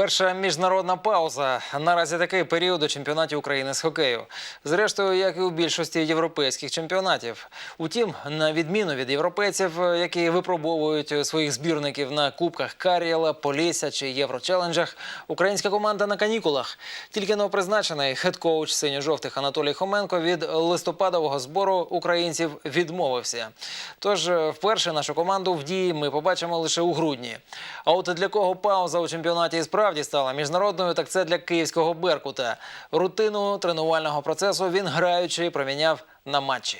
Перша міжнародна пауза. Наразі такий період у чемпіонаті України з хокею. Зрештою, як і у більшості європейських чемпіонатів. Утім, на відміну від європейців, які випробовують своїх збірників на кубках Карієла, Полісся чи Єврочеленджах, українська команда на канікулах. Тільки новопризначений хед-коуч синьо-жовтих Анатолій Хоменко від листопадового збору українців відмовився. Тож вперше нашу команду в дії ми побачимо лише у грудні. А от для кого пауза у чемпіонаті і справді стала міжнародною, так це для київського Беркута. Рутину тренувального процесу він граючи проміняв на матчі.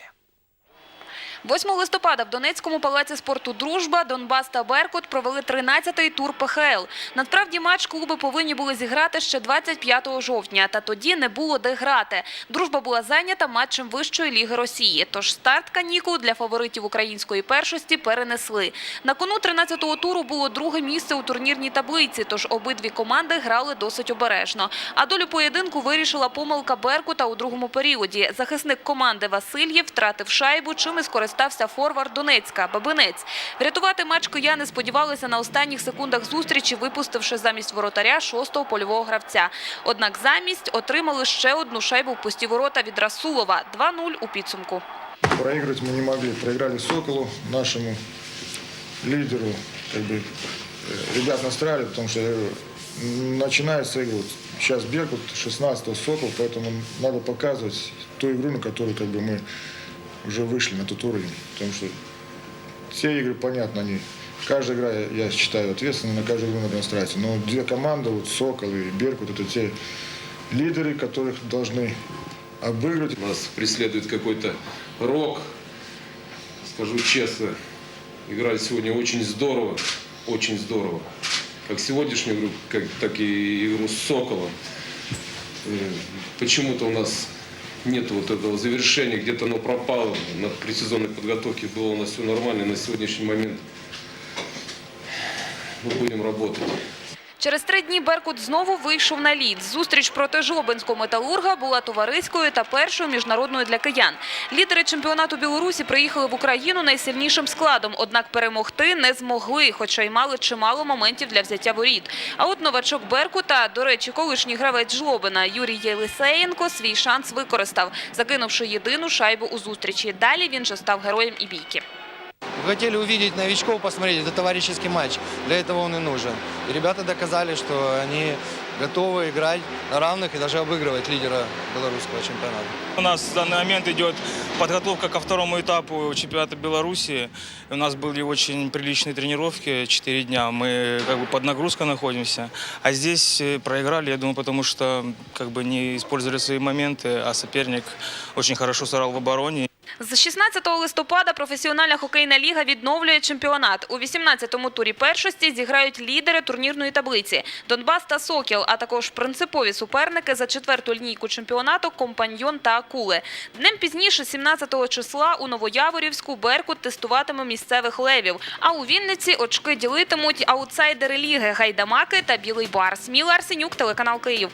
8 листопада в Донецькому палаці спорту Дружба Донбас та Беркут провели 13-й тур ПХЛ. Насправді матч клуби повинні були зіграти ще 25 жовтня, та тоді не було де грати. Дружба була зайнята матчем вищої ліги Росії. Тож старт канікул для фаворитів української першості перенесли. На кону 13-го туру було друге місце у турнірній таблиці, тож обидві команди грали досить обережно. А долю поєдинку вирішила помилка Беркута у другому періоді. Захисник команди Васильєв втратив шайбу, чим і скористався форвард Донецька Бабинець. Врятувати матч кияни сподівалися на останніх секундах зустрічі, випустивши замість воротаря шостого польового гравця. Однак замість отримали ще одну шайбу в пусті ворота від Расулова. 2-0 у підсумку. Проигрывать мы не могли. Проиграли Соколу, нашему лидеру. Как бы, э, ребят настраивали, потому что э, начинается игра. Вот Сейчас Беркут, 16-го Сокол, поэтому надо показывать ту игру, на которую как бы, мы Уже вышли на тот уровень. Потому что все игры, понятно, они... Каждая игра, я считаю, ответственна, на каждую игру надо настраиваться. Но две команды, вот Сокол и Беркут, это те лидеры, которых должны обыгрывать. Нас преследует какой-то рок. Скажу честно, играли сегодня очень здорово, очень здорово. Как сегодняшнюю игру, как, так и игру с Соколом. Э, Почему-то у нас нет вот этого завершения, где-то оно пропало. На предсезонной подготовке было у нас все нормально, на сегодняшний момент мы будем работать. Через три дні Беркут знову вийшов на лід. Зустріч проти Жлобинського металурга була товариською та першою міжнародною для киян. Лідери чемпіонату Білорусі приїхали в Україну найсильнішим складом, однак перемогти не змогли, хоча й мали чимало моментів для взяття воріт. А от новачок Беркута, до речі, колишній гравець Жлобина Юрій Єлисеєнко свій шанс використав, закинувши єдину шайбу у зустрічі. Далі він же став героєм і бійки. Хотели увидеть новичков, посмотреть, это товарищеский матч. Для этого он и нужен. И ребята доказали, что они готовы играть на равных и даже обыгрывать лидера белорусского чемпионата. У нас в данный момент идет подготовка ко второму этапу чемпионата Беларуси. У нас были очень приличные тренировки, 4 дня. Мы как бы под нагрузкой находимся. А здесь э, проиграли, я думаю, потому что как бы не использовали свои моменты, а соперник очень хорошо сыграл в обороне. З 16 листопада професіональна хокейна ліга відновлює чемпіонат. У 18-му турі першості зіграють лідери турнірної таблиці – Донбас та Сокіл, а також принципові суперники за четверту лінійку чемпіонату «Компаньйон» та «Акули». Днем пізніше, 17 числа, у Новояворівську Беркут тестуватиме місцевих левів. А у Вінниці очки ділитимуть аутсайдери ліги – Гайдамаки та Білий Барс. Міла Арсенюк, телеканал «Київ».